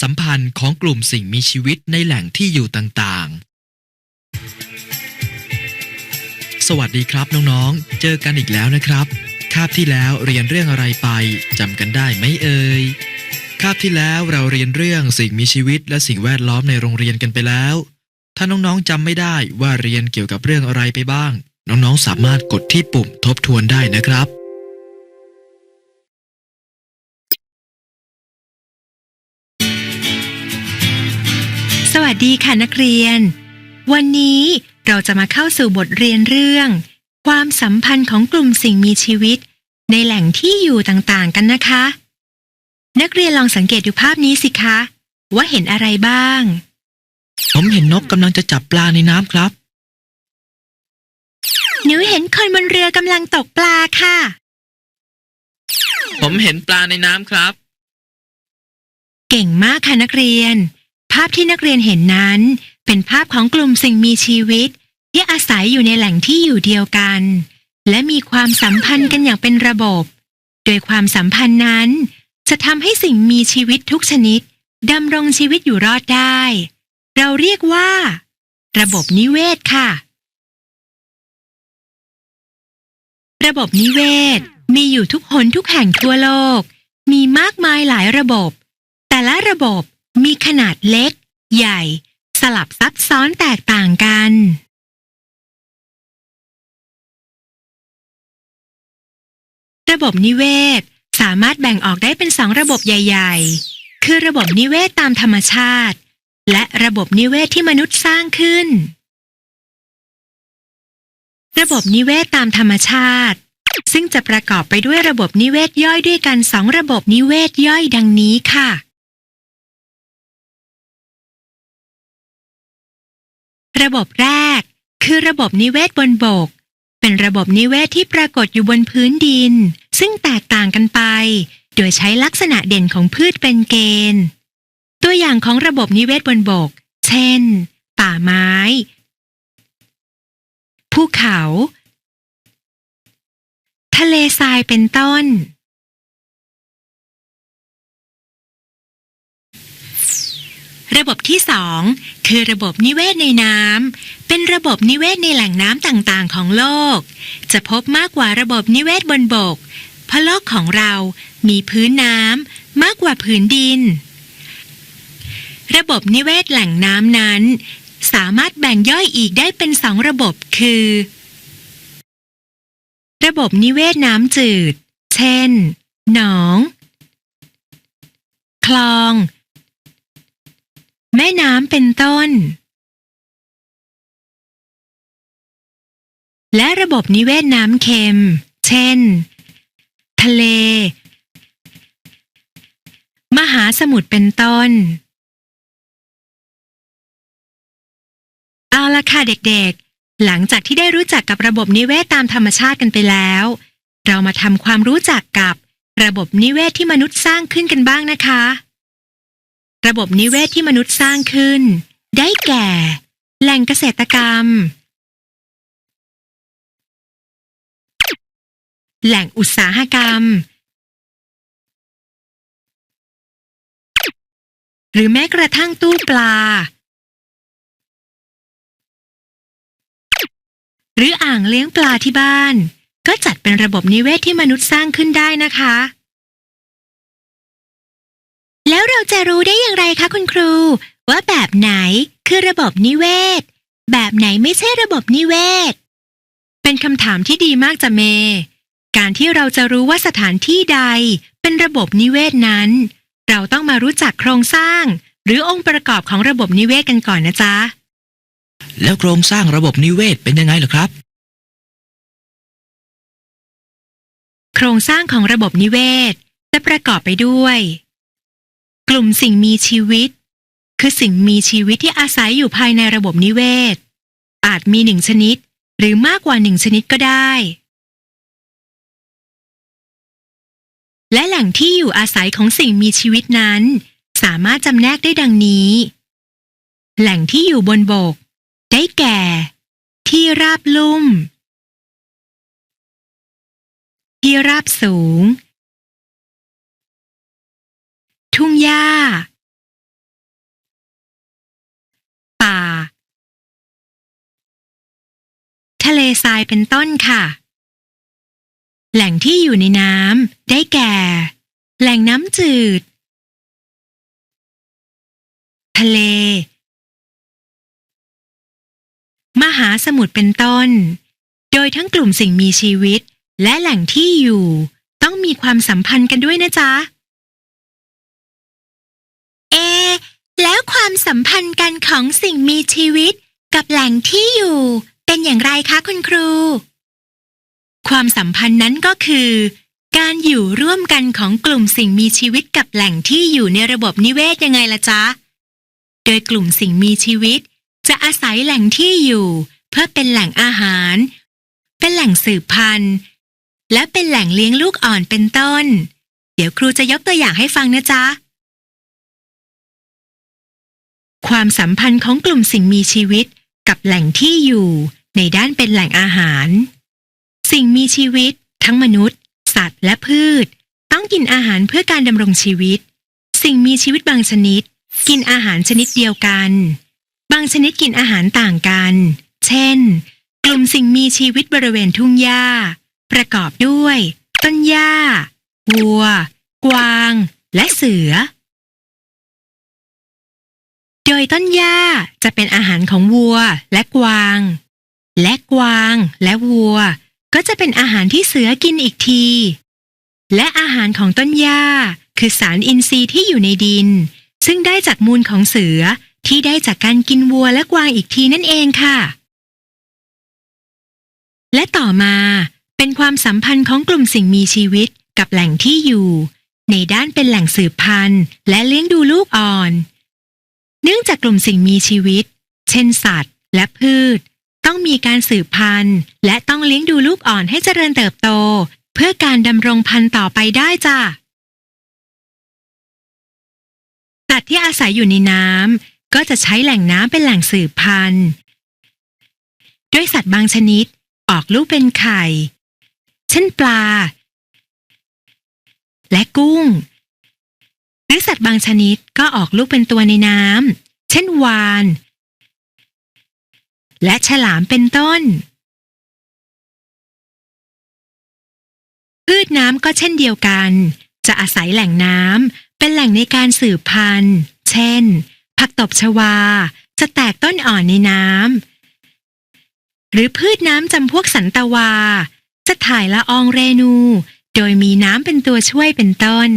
สัมพันธ์ของกลุ่มสิ่งมีชีวิตในแหล่งที่อยู่ต่างๆ สวัสดีครับน้องๆ เจอกันอีกแล้วนะครับ คาบที่แล้วเรียนเรื่องอะไรไปจำกันได้ไหมเอ่ย คาบที่แล้วเราเรียนเรื่องสิ่งมีชีวิตและสิ่งแวดล้อมในโรงเรียนกันไปแล้ว ถ้าน้องๆจำไม่ได้ว่าเรียนเกี่ยวกับเรื่องอะไรไปบ้าง น้องๆสามารถกดที่ปุ่มทบทวนได้นะครับ สวัสดีค่ะนักเรียน วันนี้เราจะมาเข้าสู่บทเรียนเรื่อง ความสัมพันธ์ของกลุ่มสิ่งมีชีวิต ในแหล่งที่อยู่ต่างๆกันนะคะ นักเรียนลองสังเกตดูภาพนี้สิคะ ว่าเห็นอะไรบ้าง ผมเห็นนกกำลังจะจับปลาในน้ำครับหนูเห็นคนบนเรือกำลังตกปลาค่ะ ผมเห็นปลาในน้ำครับ เก่งมากค่ะนักเรียนภาพที่นักเรียนเห็นนั้น เป็นภาพของกลุ่มสิ่งมีชีวิต ที่อาศัยอยู่ในแหล่งที่อยู่เดียวกัน และมีความสัมพันธ์กันอย่างเป็นระบบ โดยความสัมพันธ์นั้น จะทำให้สิ่งมีชีวิตทุกชนิดดำรงชีวิตอยู่รอดได้ เราเรียกว่า ระบบนิเวศค่ะ ระบบนิเวศมีอยู่ทุกหนทุกแห่งทั่วโลก มีมากมายหลายระบบ แต่ละระบบ มีขนาดเล็ก ใหญ่ สลับซับซ้อนแตกต่างกัน ระบบนิเวศ สามารถแบ่งออกได้เป็นสองระบบใหญ่ ๆ คือระบบนิเวศตามธรรมชาติ และระบบนิเวศที่มนุษย์สร้างขึ้น ระบบนิเวศตามธรรมชาติ ซึ่งจะประกอบไปด้วยระบบนิเวศย่อยด้วยกันสองระบบนิเวศย่อยดังนี้ค่ะ ระบบแรก คือระบบนิเวศบนบก เป็นระบบนิเวศที่ปรากฏอยู่บนพื้นดิน ซึ่งแตกต่างกันไป โดยใช้ลักษณะเด่นของพืชเป็นเกณฑ์ ตัวอย่างของระบบนิเวศบนบก เช่น ป่าไม้ ภูเขา ทะเลทรายเป็นต้น ระบบที่สองคือระบบนิเวศในน้ำเป็นระบบนิเวศในแหล่งน้ำต่างๆ ของโลก จะพบมากกว่าระบบนิเวศบนบก เพราะโลกของเรามีพื้นน้ำมากกว่าพื้นดิน ระบบนิเวศแหล่งน้ำนั้น สามารถแบ่งย่อยอีกได้เป็นสองระบบคือ ระบบนิเวศน้ำจืด เช่น หนอง คลอง แม่น้ำเป็นต้น และระบบนิเวศน้ำเค็ม เช่น ทะเล มหาสมุทรเป็นต้น เอาละค่ะเด็กๆ หลังจากที่ได้รู้จักกับระบบนิเวศตามธรรมชาติกันไปแล้ว เรามาทำความรู้จักกับระบบนิเวศที่มนุษย์สร้างขึ้นกันบ้างนะคะ ระบบนิเวศที่มนุษย์สร้างขึ้น ได้แก่ แหล่งเกษตรกรรม แหล่งอุตสาหกรรม หรือแม้กระทั่งตู้ปลา หรืออ่างเลี้ยงปลาที่บ้าน ก็จัดเป็นระบบนิเวศที่มนุษย์สร้างขึ้นได้นะคะ แล้วเราจะรู้ได้อย่างไรคะคุณครู ว่าแบบไหนคือระบบนิเวศ แบบไหนไม่ใช่ระบบนิเวศ เป็นคำถามที่ดีมากจ้ะเม การที่เราจะรู้ว่าสถานที่ใด เป็นระบบนิเวศนั้น เราต้องมารู้จักโครงสร้าง หรือองค์ประกอบของระบบนิเวศกันก่อนนะจ๊ะ แล้วโครงสร้างระบบนิเวศเป็นยังไงเหรอครับ โครงสร้างของระบบนิเวศ จะประกอบไปด้วย กลุ่มสิ่งมีชีวิต คือสิ่งมีชีวิตที่อาศัยอยู่ภายในระบบนิเวศ อาจมีหนึ่งชนิด หรือมากกว่าหนึ่งชนิดก็ได้ และแหล่งที่อยู่อาศัยของสิ่งมีชีวิตนั้น สามารถจำแนกได้ดังนี้ แหล่งที่อยู่บนบก ได้แก่ ที่ราบลุ่ม ที่ราบสูง ทุ่งหญ้า ป่า ทะเลทรายเป็นต้นค่ะ แหล่งที่อยู่ในน้ำได้แก่ แหล่งน้ำจืด ทะเล มหาสมุทรเป็นต้น โดยทั้งกลุ่มสิ่งมีชีวิตและแหล่งที่อยู่ ต้องมีความสัมพันธ์กันด้วยนะจ๊ะ อ แล้วความสัมพันธ์กันของสิ่งมีชีวิตกับแหล่งที่อยู่ เป็นอย่างไรคะคุณครู ความสัมพันธ์นั้นก็คือ การอยู่ร่วมกันของกลุ่มสิ่งมีชีวิตกับแหล่งที่อยู่ในระบบนิเวศยังไงล่ะจ๊ะ โดยกลุ่มสิ่งมีชีวิต จะอาศัยแหล่งที่อยู่ เพื่อเป็นแหล่งอาหาร เป็นแหล่งสืบพันธุ์ และเป็นแหล่งเลี้ยงลูกอ่อนเป็นต้น เดี๋ยวครูจะยกตัวอย่างให้ฟังนะจ๊ะ ความสัมพันธ์ของกลุ่มสิ่งมีชีวิตกับแหล่งที่อยู่ในด้านเป็นแหล่งอาหาร สิ่งมีชีวิต ทั้งมนุษย์ สัตว์และพืช ต้องกินอาหารเพื่อการดำรงชีวิต สิ่งมีชีวิตบางชนิด กินอาหารชนิดเดียวกัน บางชนิดกินอาหารต่างกัน เช่น กลุ่มสิ่งมีชีวิตบริเวณทุ่งหญ้า ประกอบด้วย ต้นหญ้าวัว กวาง และเสือ โดยต้นหญ้าจะเป็นอาหารของวัวและกวาง และกวางและวัว ก็จะเป็นอาหารที่เสือกินอีกที และอาหารของต้นหญ้าคือสารอินทรีย์ที่อยู่ในดิน ซึ่งได้จากมูลของเสือที่ได้จากการกินวัวและกวางอีกทีนั่นเองค่ะ และต่อมาเป็นความสัมพันธ์ของกลุ่มสิ่งมีชีวิตกับแหล่งที่อยู่ ในด้านเป็นแหล่งสืบพันธุ์ และเลี้ยงดูลูกอ่อน เนื่องจากกลุ่มสิ่งมีชีวิต เช่นสัตว์ และพืช ต้องมีการสืบพันธุ์ และต้องเลี้ยงดูลูกอ่อนให้เจริญเติบโต เพื่อการดำรงพันธุ์ต่อไปได้จ้ะสัตว์ที่อาศัยอยู่ในน้ำก็จะใช้แหล่งน้ำเป็นแหล่งสืบพันธุ์ด้วยสัตว์บางชนิดออกลูกเป็นไข่ เช่นปลา และกุ้ง หรือสัตว์บางชนิดก็ออกลูกเป็นตัวในน้ำเช่นวาน และฉลามเป็นต้น พืชน้ำก็เช่นเดียวกัน จะอาศัยแหล่งน้ำเป็นแหล่งในการสืบพันธุ์ เช่น ผักตบชวา จะแตกต้นอ่อนในน้ำหรือพืชน้ำจำพวกสันตวา จะถ่ายละอองเรนู โดยมีน้ำเป็นตัวช่วยเป็นต้น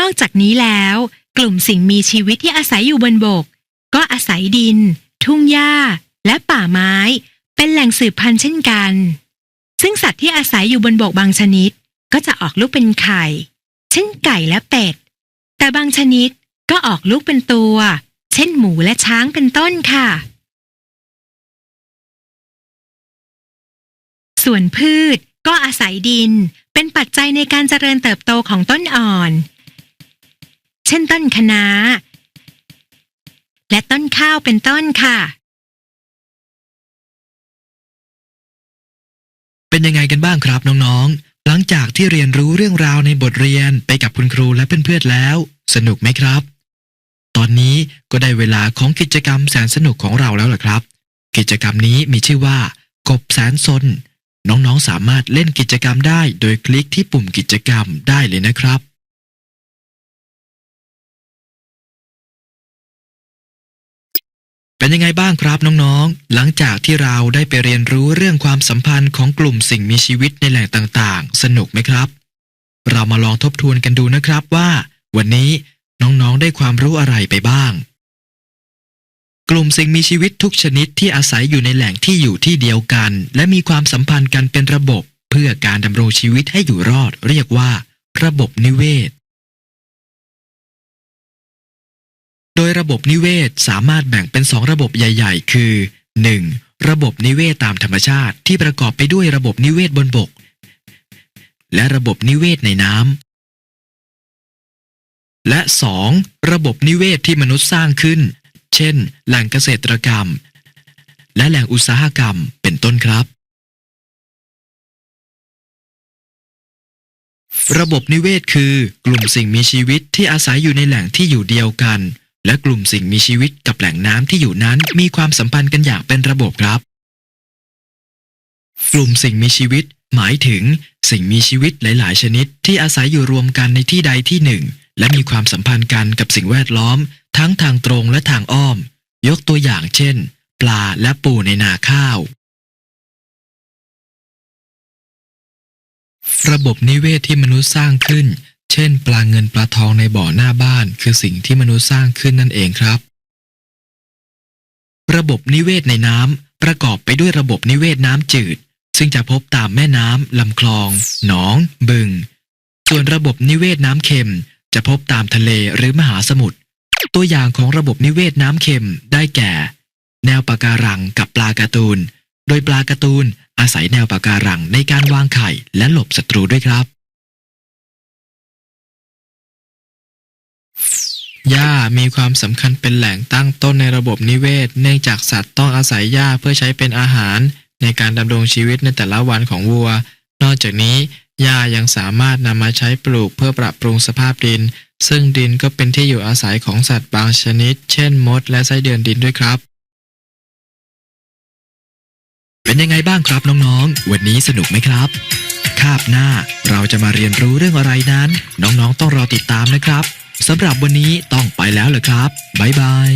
นอกจากนี้แล้ว กลุ่มสิ่งมีชีวิตที่อาศัยอยู่บนบก ก็อาศัยดิน ทุ่งหญ้า และป่าไม้ เป็นแหล่งสืบพันธุ์เช่นกัน ซึ่งสัตว์ที่อาศัยอยู่บนบกบางชนิด ก็จะออกลูกเป็นไข่ เช่นไก่และเป็ด แต่บางชนิดก็ออกลูกเป็นตัว เช่นหมูและช้างเป็นต้นค่ะ ส่วนพืชก็อาศัยดินเป็นปัจจัยในการเจริญเติบโตของต้นอ่อน เช่นต้นคะน้า และต้นข้าวเป็นต้นค่ะ เป็นยังไงกันบ้างครับน้องๆ หลังจากที่เรียนรู้เรื่องราวในบทเรียนไปกับคุณครูและเพื่อนๆแล้ว สนุกไหมครับ ตอนนี้ก็ได้เวลาของกิจกรรมแสนสนุกของเราแล้วล่ะครับ กิจกรรมนี้มีชื่อว่า กบแสนสนน้องๆสามารถเล่นกิจกรรมได้โดยคลิกที่ปุ่มกิจกรรมได้เลยนะครับ เป็นยังไงบ้างครับน้องๆ หลังจากที่เราได้ไปเรียนรู้เรื่องความสัมพันธ์ของกลุ่มสิ่งมีชีวิตในแหล่งต่างๆ สนุกไหมครับ เรามาลองทบทวนกันดูนะครับว่า วันนี้น้องๆ ได้ความรู้อะไรไปบ้าง กลุ่มสิ่งมีชีวิตทุกชนิดที่อาศัยอยู่ในแหล่งที่อยู่ที่เดียวกัน และมีความสัมพันธ์กันเป็นระบบ เพื่อการดำรงชีวิตให้อยู่รอด เรียกว่า ระบบนิเวศ ดยระบบนิเวศสามารถแบ่งเป็นสองระบบใหญ่ ๆ คือ 1. ระบบนิเวศตามธรรมชาติที่ประกอบไปด้วยระบบนิเวศบนบก และระบบนิเวศในน้ำและ 2. ระบบนิเวศที่มนุษย์สร้างขึ้น เช่น แหล่งเกษตรกรรม และแหล่งอุตสาหกรรมเป็นต้นครับ ระบบนิเวศคือกลุ่มสิ่งมีชีวิตที่อาศัยอยู่ในแหล่งที่อยู่เดียวกัน และกลุ่มสิ่งมีชีวิตกับแหล่งน้ำที่อยู่นั้นมีความสัมพันธ์กันอย่างเป็นระบบครับ กลุ่มสิ่งมีชีวิต หมายถึง สิ่งมีชีวิตหลาย ๆ ชนิด ที่อาศัยอยู่รวมกันในที่ใดที่หนึ่ง และมีความสัมพันธ์กันกับสิ่งแวดล้อม ทั้งทางตรงและทางอ้อม ยกตัวอย่างเช่น ปลาและปูในนาข้าว ระบบนิเวศที่มนุษย์สร้างขึ้น เช่น ปลาเงินปลาทองในบ่อหน้าบ้านคือสิ่งที่มนุษย์สร้างขึ้นนั่นเองครับ ระบบนิเวศในน้ำประกอบไปด้วยระบบนิเวศน้ำจืด ซึ่งจะพบตามแม่น้ำลำคลอง หนอง บึง ส่วนระบบนิเวศน้ำเค็ม จะพบตามทะเลหรือมหาสมุทรตัวอย่างของระบบนิเวศน้ำเค็มได้แก่ แนวปะการังกับปลาการ์ตูน โดยปลาการ์ตูนอาศัยแนวปะการังในการวางไข่และหลบศัตรูด้วยครับ หญ้ามีความสำคัญเป็นแหล่งตั้งต้นในระบบนิเวศ เนื่องจากสัตว์ต้องอาศัยหญ้าเพื่อใช้เป็นอาหาร ในการดำรงชีวิตในแต่ละวันของวัว นอกจากนี้หญ้ายังสามารถนำมาใช้ปลูกเพื่อปรับปรุงสภาพดิน ซึ่งดินก็เป็นที่อยู่อาศัยของสัตว์บางชนิด เช่นมด และไส้เดือนดินด้วยครับ เป็นยังไงบ้างครับน้องๆ วันนี้สนุกไหมครับ คาบหน้าเราจะมาเรียนรู้เรื่องอะไรนั้น น้องๆต้องรอติดตามนะครับ สำหรับวันนี้ต้องไปแล้วเลยครับบ๊ายบาย